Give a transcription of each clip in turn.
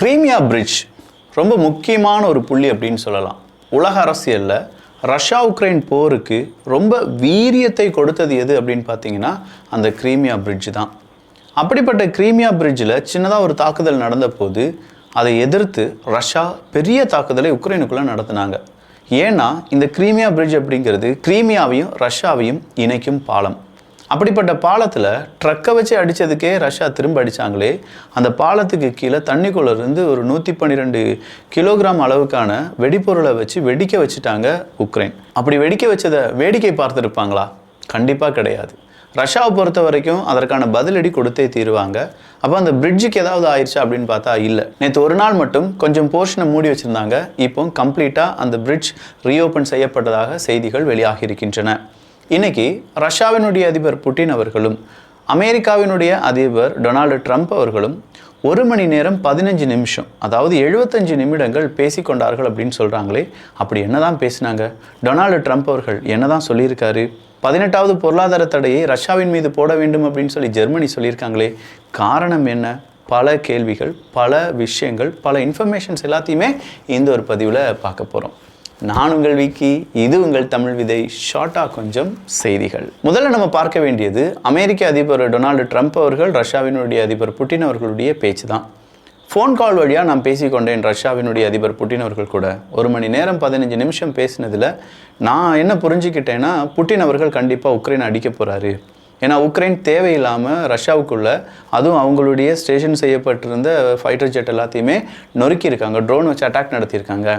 கிரீமியா bridge ரொம்ப முக்கியமான ஒரு புள்ளி அப்படின்னு சொல்லலாம். உலக அரசியலில் ரஷ்யா உக்ரைன் போருக்கு ரொம்ப வீரியத்தை கொடுத்தது எது அப்படின்னு பார்த்தீங்கன்னா அந்த கிரீமியா பிரிட்ஜ் தான். அப்படிப்பட்ட கிரீமியா பிரிட்ஜில் சின்னதாக ஒரு தாக்குதல் நடந்த போது அதை எதிர்த்து ரஷ்யா பெரிய தாக்குதலை உக்ரைனுக்குள்ளே நடத்தினாங்க. ஏன்னா இந்த கிரீமியா பிரிட்ஜ் அப்படிங்கிறது கிரீமியாவையும் ரஷ்யாவையும் இணைக்கும் பாலம். அப்படிப்பட்ட பாலத்தில் ட்ரக்கை வச்சு அடித்ததுக்கே ரஷ்யா திரும்ப அடித்தாங்களே அந்த பாலத்துக்கு கீழே தண்ணிக்குள்ளேருந்து ஒரு நூற்றி பன்னிரெண்டு கிலோகிராம் அளவுக்கான வெடிப்பொருளை வச்சு வெடிக்க வச்சுட்டாங்க உக்ரைன். அப்படி வெடிக்க வச்சதை வேடிக்கை பார்த்துருப்பாங்களா? கண்டிப்பாக கிடையாது. ரஷ்யாவை பொறுத்த வரைக்கும் அதற்கான பதிலடி கொடுத்தே தீருவாங்க. அப்போ அந்த பிரிட்ஜுக்கு ஏதாவது ஆயிடுச்சா அப்படின்னு பார்த்தா இல்லை. நேற்று ஒரு நாள் மட்டும் கொஞ்சம் போர்ஷனை மூடி வச்சுருந்தாங்க. இப்போ கம்ப்ளீட்டாக அந்த பிரிட்ஜ் ரீஓப்பன் செய்யப்பட்டதாக செய்திகள் வெளியாகி இருக்கின்றன இன்னைக்கு ரஷ்யாவினுடைய அதிபர் புட்டின் அவர்களும் அமெரிக்காவினுடைய அதிபர் டொனால்டு ட்ரம்ப் அவர்களும் ஒரு மணி நேரம் பதினஞ்சு நிமிஷம் அதாவது எழுபத்தஞ்சு நிமிடங்கள் பேசிக்கொண்டார்கள் அப்படின்னு சொல்கிறாங்களே அப்படி என்னதான் பேசினாங்க? டொனால்டு ட்ரம்ப் அவர்கள் என்னதான் சொல்லியிருக்காரு? பதினெட்டாவது பொருளாதார தடையை ரஷ்யாவின் மீது போட வேண்டும் அப்படின்னு சொல்லி ஜெர்மனி சொல்லியிருக்காங்களே காரணம் என்ன? பல கேள்விகள் பல விஷயங்கள் பல இன்ஃபர்மேஷன்ஸ் எல்லாத்தையுமே இந்த ஒரு பதிவில் பார்க்க போகிறோம் நான் உங்கள் விக்கி இது உங்கள் தமிழ் விதை ஷார்ட்டாக கொஞ்சம் செய்திகள். முதல்ல நம்ம பார்க்க வேண்டியது அமெரிக்க அதிபர் டொனால்டு ட்ரம்ப் அவர்கள் ரஷ்யாவினுடைய அதிபர் புட்டின் அவர்களுடைய பேச்சு தான் ஃபோன் கால் வழியாக நான் பேசிக்கொண்டேன் ரஷ்யாவினுடைய அதிபர் புட்டின் அவர்கள் கூட. ஒரு மணி நேரம் பதினஞ்சு நிமிஷம் பேசினதில் நான் என்ன புரிஞ்சுக்கிட்டேன்னா புட்டின் அவர்கள் கண்டிப்பாக உக்ரைன் அடிக்க போகிறாரு ஏன்னா உக்ரைன் தேவையில்லாமல் ரஷ்யாவுக்குள்ள அதுவும் அவங்களுடைய ஸ்டேஷன் செய்யப்பட்டிருந்த ஃபைட்டர் ஜெட் எல்லாத்தையுமே நொறுக்கியிருக்காங்க ட்ரோன் வச்சு அட்டாக் நடத்தியிருக்காங்க.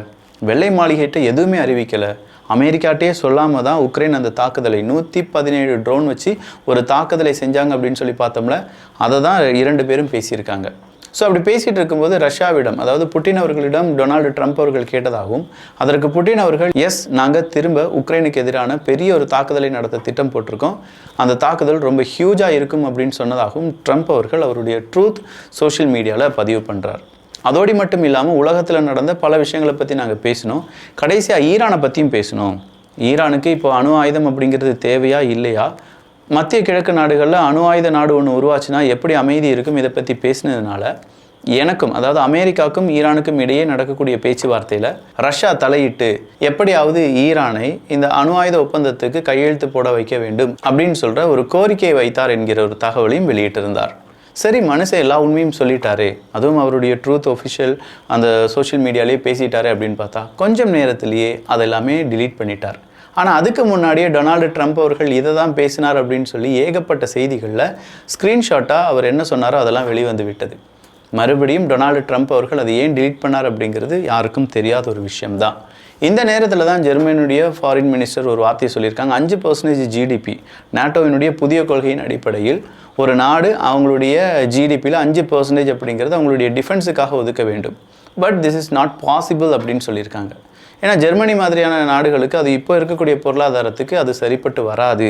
வெள்ளை மாளிகைகிட்ட எதுவுமே அறிவிக்கலை. அமெரிக்காட்டே சொல்லாமல் தான் உக்ரைன் அந்த தாக்குதலை நூற்றி பதினேழு ட்ரோன் வச்சு ஒரு தாக்குதலை செஞ்சாங்க அப்படின்னு சொல்லி பார்த்தோம்ல அதை தான் இரண்டு பேரும் பேசியிருக்காங்க. ஸோ அப்படி பேசிகிட்டு இருக்கும்போது ரஷ்யாவிடம் அதாவது புட்டின் அவர்களிடம் டொனால்டு ட்ரம்ப் அவர்கள் கேட்டதாகவும் அதற்கு புட்டின் அவர்கள் எஸ் நாங்கள் திரும்ப உக்ரைனுக்கு எதிரான பெரிய ஒரு தாக்குதலை நடத்த திட்டம் போட்டிருக்கோம். அந்த தாக்குதல் ரொம்ப ஹியூஜாக இருக்கும் அப்படின்னு சொன்னதாகவும் ட்ரம்ப் அவர்கள் அவருடைய ட்ரூத் சோஷியல் மீடியாவில் பதிவு பண்ணுறார் அதோடு மட்டும் இல்லாமல் உலகத்தில் நடந்த பல விஷயங்களை பற்றி நாங்கள் பேசினோம். கடைசியாக ஈரானை பற்றியும் பேசினோம். ஈரானுக்கு இப்போ அணு ஆயுதம் அப்படிங்கிறது தேவையா? இல்லையா? மத்திய கிழக்கு நாடுகளில் அணு ஆயுத நாடு ஒன்று உருவாச்சுன்னா எப்படி அமைதி இருக்கும்? இதை பற்றி பேசினதுனால எனக்கும் அதாவது அமெரிக்காவுக்கும் ஈரானுக்கும் இடையே நடக்கக்கூடிய பேச்சுவார்த்தையில் ரஷ்யா தலையிட்டு எப்படியாவது ஈரானை இந்த அணு ஆயுத ஒப்பந்தத்துக்கு கையெழுத்து போட வைக்க வேண்டும் அப்படின்னு சொல்கிற ஒரு கோரிக்கையை வைத்தார் என்கிற ஒரு தகவலையும் வெளியிட்டிருந்தார். சரி மனுஷன் எல்லா உண்மையும் சொல்லிட்டாரு. அதுவும் அவருடைய ட்ரூத் ஒஃபிஷியல் அந்த சோஷியல் மீடியாலேயே பேசிட்டாரு அப்படின்னு பார்த்தா கொஞ்சம் நேரத்திலேயே அதெல்லாமே டிலீட் பண்ணிட்டார். ஆனால் அதுக்கு முன்னாடியே டொனால்டு ட்ரம்ப் அவர்கள் இதை தான் பேசினார் அப்படின்னு சொல்லி ஏகப்பட்ட செய்திகளில் ஸ்க்ரீன்ஷாட்டாக அவர் என்ன சொன்னாரோ அதெல்லாம் வெளிவந்து விட்டது. மறுபடியும் டொனால்டு ட்ரம்ப் அவர்கள் அதை ஏன் டிலீட் பண்ணார் அப்படிங்கிறது யாருக்கும் தெரியாத ஒரு விஷயம்தான். இந்த நேரத்தில் தான் ஜெர்மனியுடைய ஃபாரின் மினிஸ்டர் ஒரு வார்த்தையை சொல்லியிருக்காங்க. அஞ்சு பர்சன்டேஜ் ஜிடிபி நாட்டோவினுடைய புதிய கொள்கையின் அடிப்படையில் ஒரு நாடு அவங்களுடைய ஜிடிபியில் அஞ்சு பர்சன்டேஜ் அப்படிங்கிறது அவங்களுடைய டிஃபென்ஸுக்காக ஒதுக்க வேண்டும். But this is not possible அப்படின்னு சொல்லியிருக்காங்க. ஏன்னா ஜெர்மனி மாதிரியான நாடுகளுக்கு அது இப்போ இருக்கக்கூடிய பொருளாதாரத்துக்கு அது சரிப்பட்டு வராது.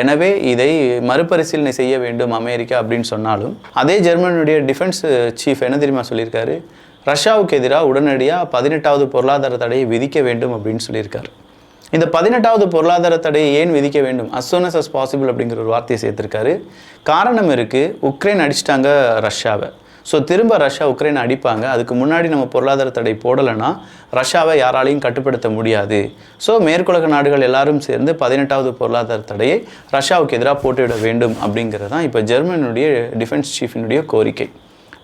எனவே இதை மறுபரிசீலனை செய்ய வேண்டும் அமெரிக்கா அப்படின்னு சொன்னாலும் அதே ஜெர்மனியுடைய டிஃபென்ஸ் சீஃப் என்ன தெரியுமா சொல்லியிருக்காரு? ரஷ்யாவுக்கு எதிராக உடனடியாக பதினெட்டாவது பொருளாதார தடையை விதிக்க வேண்டும் அப்படின்னு சொல்லியிருக்காரு. இந்த பதினெட்டாவது பொருளாதார தடையை ஏன் விதிக்க வேண்டும்? அஸ் சோன் அஸ் பாசிபிள் அப்படிங்கிற ஒரு வார்த்தையை சேர்த்துருக்காரு. காரணம் இருக்குது உக்ரைன் அடிச்சிட்டாங்க ரஷ்யாவை. ஸோ திரும்ப ரஷ்யா உக்ரைன் அடிப்பாங்க. அதுக்கு முன்னாடி நம்ம பொருளாதார தடை போடலைன்னா ரஷ்யாவை யாராலையும் கட்டுப்படுத்த முடியாது. ஸோ மேற்குலக நாடுகள் எல்லாரும் சேர்ந்து பதினெட்டாவது பொருளாதார தடையை ரஷ்யாவுக்கு எதிராக போட்டுவிட வேண்டும் அப்படிங்கிறது தான் இப்போ ஜெர்மனியுடைய டிஃபென்ஸ் சீஃபினுடைய கோரிக்கை.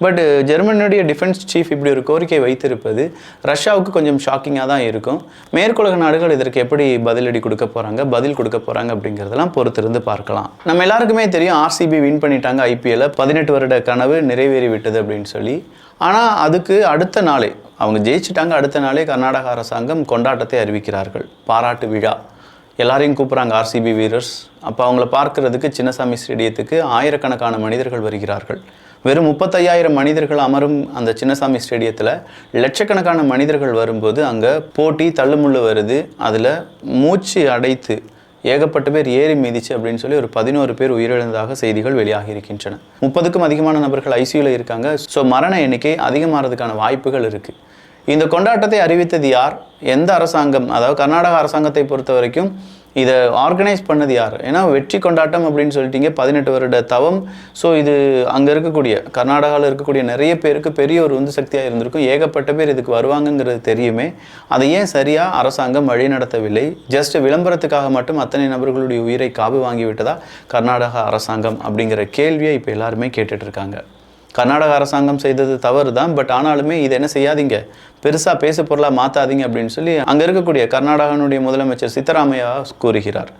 பட் uh, ஜெர்மனியுடைய டிஃபென்ஸ் சீஃப் இப்படி ஒரு கோரிக்கை வைத்திருப்பது ரஷ்யாவுக்கு கொஞ்சம் ஷாக்கிங்காக தான் இருக்கும். மேற்குலக நாடுகள் இதற்கு எப்படி பதிலடி கொடுக்க போகிறாங்க பதில் கொடுக்க போகிறாங்க அப்படிங்கிறதெல்லாம் பொறுத்திருந்து பார்க்கலாம். நம்ம எல்லாருக்குமே தெரியும் ஆர்சிபி வின் பண்ணிட்டாங்க ஐபிஎல்ல பதினெட்டு வருட கனவு நிறைவேறி விட்டது அப்படின்னு சொல்லி. ஆனால் அதுக்கு அடுத்த நாளே அவங்க ஜெயிச்சிட்டாங்க அடுத்த நாளே கர்நாடக அரசாங்கம் கொண்டாட்டத்தை அறிவிக்கிறார்கள். பாராட்டு விழா. எல்லாரையும் கூப்பிட்றாங்க ஆர்சிபி வீரர்ஸ். அப்போ அவங்கள பார்க்கறதுக்கு சின்னசாமி ஸ்டேடியத்துக்கு ஆயிரக்கணக்கான மனிதர்கள் வருகிறார்கள். வெறும் முப்பத்தையாயிரம் மனிதர்கள் அமரும் அந்த சின்னசாமி ஸ்டேடியத்தில் லட்சக்கணக்கான மனிதர்கள் வரும்போது அங்கே போட்டி தள்ளுமுள்ளு வருது. அதில் மூச்சு அடைத்து ஏகப்பட்ட பேர் ஏறி மீதிச்சு அப்படின்னு சொல்லி ஒரு பதினோரு பேர் உயிரிழந்ததாக செய்திகள் வெளியாகி இருக்கின்றன. முப்பதுக்கும் அதிகமான நபர்கள் ஐசியூவில் இருக்காங்க. ஸோ மரண எண்ணிக்கை அதிகமாகிறதுக்கான வாய்ப்புகள் இருக்குது இந்த கொண்டாட்டத்தை அறிவித்தது யார்? எந்த அரசாங்கம்? அதாவது கர்நாடக அரசாங்கத்தை பொறுத்த வரைக்கும் இதை ஆர்கனைஸ் பண்ணது யார்? ஏன்னா வெற்றி கொண்டாட்டம் அப்படின்னு சொல்லிட்டீங்க பதினெட்டு வருட தவம். ஸோ இது அங்கே இருக்கக்கூடிய கர்நாடகாவில் இருக்கக்கூடிய நிறைய பேருக்கு பெரிய ஒரு உந்து சக்தியாக இருந்திருக்கும். ஏகப்பட்ட பேர் இதுக்கு வருவாங்கங்கிறது தெரியுமே. அதை ஏன் சரியாக அரசாங்கம் வழி நடத்தவில்லை? ஜஸ்ட் விளம்பரத்துக்காக மட்டும் அத்தனை நபர்களுடைய உயிரை காவு வாங்கிவிட்டதா கர்நாடகா அரசாங்கம் அப்படிங்கிற கேள்வியை இப்போ எல்லாருமே கேட்டுட்ருக்காங்க கர்நாடக அரசாங்கம் செய்தது தவறு தான் பட் ஆனாலுமே இதை என்ன செய்யாதீங்க. பெருசாக பேசு பொருளாக மாற்றாதீங்க அப்படின்னு சொல்லி அங்கே இருக்கக்கூடிய கர்நாடகனுடைய முதலமைச்சர் சித்தராமையா கூறுகிறார்.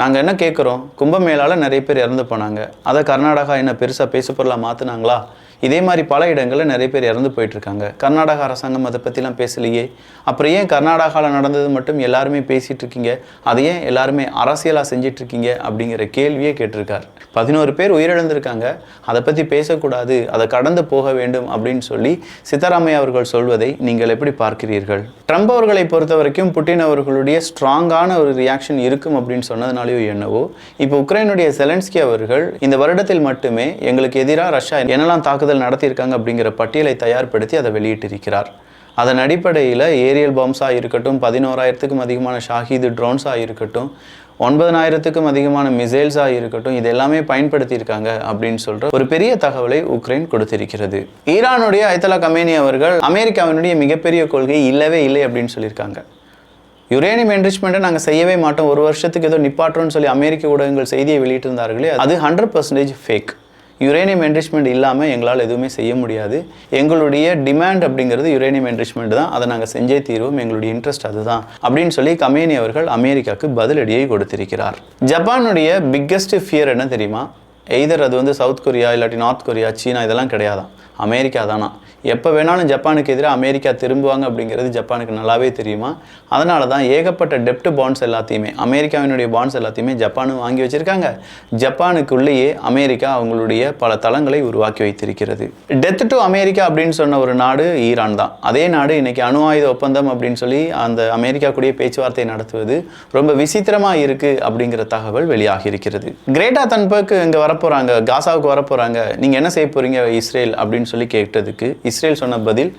நாங்கள் என்ன கேட்குறோம் கும்பமேளால நிறைய பேர் இறந்து போனாங்க. அதை கர்நாடகா என்ன பெருசாக பேச பொருளாக மாற்றினாங்களா இதே மாதிரி பல இடங்களில் நிறைய பேர் இறந்து போயிட்டுருக்காங்க. கர்நாடக அரசாங்கம் அதை பற்றிலாம் பேசலையே. அப்புறம் ஏன் கர்நாடகாவில் நடந்தது மட்டும் எல்லாருமே பேசிகிட்டு இருக்கீங்க? அதை ஏன் எல்லாருமே அரசியலாக செஞ்சிட்ருக்கீங்க அப்படிங்கிற கேள்வியே கேட்டிருக்கார். பதினோரு பேர் உயிரிழந்திருக்காங்க. அதை பற்றி பேசக்கூடாது. அதை கடந்து போக வேண்டும் அப்படின்னு சொல்லி சித்தராமையா அவர்கள் சொல்வதை நீங்கள் எப்படி பார்க்கிறீர்கள்? ட்ரம்ப் அவர்களை பொறுத்த வரைக்கும் புட்டின் அவர்களுடைய ஸ்ட்ராங்கான ஒரு ரியாக்ஷன் இருக்கும் அப்படின்னு நாளையோ என்னவோ. இப்போ உக்ரைனுடைய செலன்ஸ்கி அவர்கள் இந்த வருடத்தில் மட்டுமே எங்களுக்கு எதிராக ரஷ்யா என்னெல்லாம் தாக்குதல் நடத்தியிருக்காங்க அப்படிங்கிற பட்டியலை தயார்படுத்தி அதை வெளியிட்டிருக்கிறார். அதன் அடிப்படையில் ஏரியல் பாம்ஸாக இருக்கட்டும் பதினோராயிரத்துக்கும் அதிகமான ஷாஹீது ட்ரோன்ஸாக இருக்கட்டும் ஒன்பதனாயிரத்துக்கும் அதிகமான மிசைல்ஸாக இருக்கட்டும் இது எல்லாமே பயன்படுத்தியிருக்காங்க அப்படின்னு சொல்கிற ஒரு பெரிய தகவலை உக்ரைன் கொடுத்திருக்கிறது. ஈரானுடைய ஐத்தலா கமேனி அவர்கள் அமெரிக்காவினுடைய மிகப்பெரிய கொள்கை இல்லவே இல்லை அப்படின்னு சொல்லியிருக்காங்க. யுரேனியம் என்ரிச்மெண்ட்டை நாங்கள் செய்யவே மாட்டோம். ஒரு வருஷத்துக்கு ஏதோ நிப்பாட்டுறோம்னு சொல்லி அமெரிக்க ஊடகங்கள் செய்தியை வெளியிட்டிருந்தார்களே அது hundred percentage fake uranium enrichment இல்லாமல் எங்களால் எதுவுமே செய்ய முடியாது. எங்களுடைய டிமாண்ட் அப்படிங்கிறது யுரேனியம் என்ரிச்மெண்ட் தான். அதை நாங்கள் செஞ்சே தீர்வோம். எங்களுடைய இன்ட்ரெஸ்ட் அதுதான். அப்படின்னு சொல்லி கமேனி அவர்கள் அமெரிக்காவுக்கு பதிலடியை கொடுத்திருக்கிறார். ஜப்பானுடைய பிக்கெஸ்ட் ஃபியர் என்ன தெரியுமா? எய்தர் அது வந்து சவுத் கொரியா இல்லாட்டி நார்த் கொரியா சீனா இதெல்லாம் கிடையாதான் அமெரிக்கா தானா. எப்போ வேணாலும் ஜப்பானுக்கு எதிராக அமெரிக்கா திரும்புவாங்க அப்படிங்கிறது ஜப்பானுக்கு நல்லாவே தெரியுமா? அதனால தான் ஏகப்பட்ட டெப்ட் பாண்ட்ஸ் எல்லாத்தையுமே அமெரிக்காவினுடைய பாண்ட்ஸ் எல்லாத்தையுமே ஜப்பானும் வாங்கி வச்சுருக்காங்க. ஜப்பானுக்குள்ளேயே அமெரிக்கா அவங்களுடைய பல தளங்களை உருவாக்கி வைத்திருக்கிறது. டெத் டு அமெரிக்கா அப்படின்னு சொன்ன ஒரு நாடு ஈரான் தான். அதே நாடு இன்றைக்கி அணு ஆயுத ஒப்பந்தம் அப்படின்னு சொல்லி அந்த அமெரிக்கா கூடிய பேச்சுவார்த்தை நடத்துவது ரொம்ப விசித்திரமாக இருக்குது அப்படிங்கிற தகவல் வெளியாகி இருக்கிறது. கிரேட்டா தன்பர்க் வர வரப்போகிறாங்க காசாவுக்கு வரப்போறாங்க நீங்க என்ன செய்ய போறீங்க இஸ்ரேல் அப்படின்னு சொல்லி கேட்டதுக்கு இஸ்ரேல் சொன்ன பதில்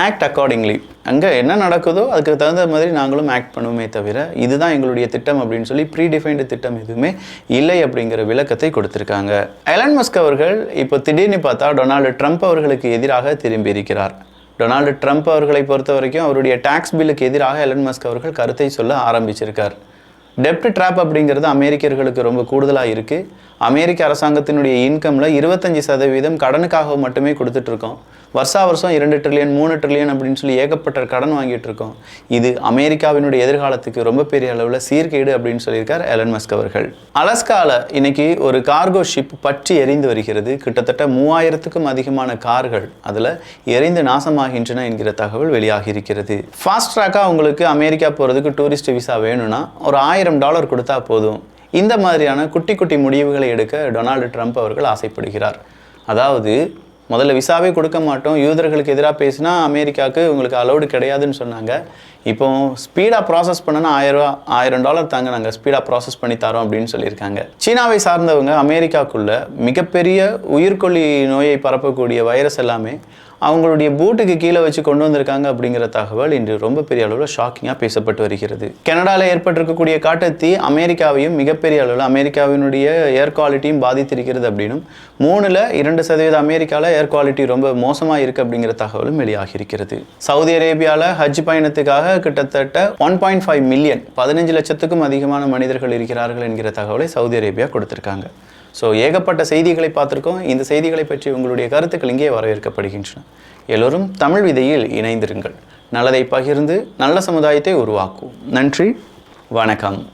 ஆக்ட் அக்கார்டிங்லி அங்கே என்ன நடக்குதோ அதுக்கு தகுந்த மாதிரி நாங்களும் ஆக்ட் பண்ணுவோமே தவிர இதுதான் எங்களுடைய திட்டம் அப்படின்னு சொல்லி ப்ரீ டிஃபைன்டு திட்டம் எதுவுமே இல்லை அப்படிங்கிற விளக்கத்தை கொடுத்துருக்காங்க. எலன் மஸ்க் அவர்கள் இப்போ திடீர்னு பார்த்தா டொனால்டு ட்ரம்ப் அவர்களுக்கு எதிராக திரும்பி இருக்கிறார். டொனால்டு ட்ரம்ப் அவர்களை பொறுத்த வரைக்கும் அவருடைய டாக்ஸ் பில்லுக்கு எதிராக எலன் மஸ்க் அவர்கள் கருத்தை சொல்ல ஆரம்பிச்சிருக்கார். டெப்ட் ட்ராப் அப்படிங்கிறது அமெரிக்கர்களுக்கு ரொம்ப கூடுதலாக இருக்குது அமெரிக்க அரசாங்கத்தினுடைய இன்கமில் இருபத்தஞ்சி சதவீதம் கடனுக்காக மட்டுமே கொடுத்துட்ருக்கோம். வருஷா வருஷம் இரண்டு ட்ரில்லியன் மூணு ட்ரில்லியன் அப்படின்னு சொல்லி ஏகப்பட்ட கடன் வாங்கிட்டு இருக்கோம் இது அமெரிக்காவினுடைய எதிர்காலத்துக்கு ரொம்ப பெரிய அளவில் சீர்கேடு அப்படின்னு சொல்லியிருக்கார் எலன் மஸ்க் அவர்கள். அலஸ்காவில் இன்னைக்கு ஒரு கார்கோ ஷிப் பற்றி எரிந்து வருகிறது. கிட்டத்தட்ட மூவாயிரத்துக்கும் அதிகமான கார்கள் அதில் எரிந்து நாசமாகின்றன என்கிற தகவல் வெளியாகி இருக்கிறது ஃபாஸ்ட் ட்ராக்காக உங்களுக்கு அமெரிக்கா போகிறதுக்கு டூரிஸ்ட் விசா வேணும்னா ஒரு ஆயிரம் டாலர் கொடுத்தா போதும். இந்த மாதிரியான குட்டி குட்டி முடிவுகளை எடுக்க டொனால்டு ட்ரம்ப் அவர்கள் ஆசைப்படுகிறார். அதாவது முதல்ல விசாவே கொடுக்க மாட்டோம் யூதர்களுக்கு எதிராக பேசினா அமெரிக்காவுக்கு உங்களுக்கு அலௌடு கிடையாதுன்னு சொன்னாங்க. இப்போ ஸ்பீடாக ப்ராசஸ் பண்ணனா ஆயிரம் ரூபா ஆயிரம் டாலர் தாங்க நாங்கள் ஸ்பீடாக ப்ராசஸ் பண்ணி தரோம் அப்படின்னு சொல்லியிருக்காங்க. சீனாவை சார்ந்தவங்க அமெரிக்காக்குள்ள மிகப்பெரிய உயிர்கொல்லி நோயை பரப்பக்கூடிய வைரஸ் எல்லாமே அவங்களுடைய பூட்டுக்கு கீழே வச்சு கொண்டு வந்திருக்காங்க அப்படிங்கிற தகவல் இன்று ரொம்ப பெரிய அளவில் ஷாக்கிங்காக பேசப்பட்டு வருகிறது. கனடாவில் ஏற்பட்டிருக்கக்கூடிய காட்டுத்தீ அமெரிக்காவையும் மிகப்பெரிய அளவில் அமெரிக்காவினுடைய ஏர் குவாலிட்டியும் பாதித்திருக்கிறது அப்படின்னும் மூணில் இரண்டு சதவீத அமெரிக்காவில் ஏர் குவாலிட்டி ரொம்ப மோசமாக இருக்குது அப்படிங்கிற தகவலும் வெளியாகியிருக்கிறது. சவுதி அரேபியாவில் ஹஜ் பயணத்துக்காக கிட்டத்தட்ட ஒன் பாயிண்ட் ஃபைவ் மில்லியன் பதினஞ்சு லட்சத்துக்கும் அதிகமான மனிதர்கள் இருக்கிறார்கள் என்கிற தகவலை சவுதி அரேபியா கொடுத்திருக்காங்க. ஸோ ஏகப்பட்ட செய்திகளை பார்த்துருக்கோம். இந்த செய்திகளை பற்றி உங்களுடைய கருத்துக்கள் இங்கே வரவேற்கப்படுகின்றன. எல்லோரும் தமிழ் விதையில் இணைந்திருங்கள். நல்லதை பகிர்ந்து நல்ல சமுதாயத்தை உருவாக்குவோம். நன்றி. வணக்கம்.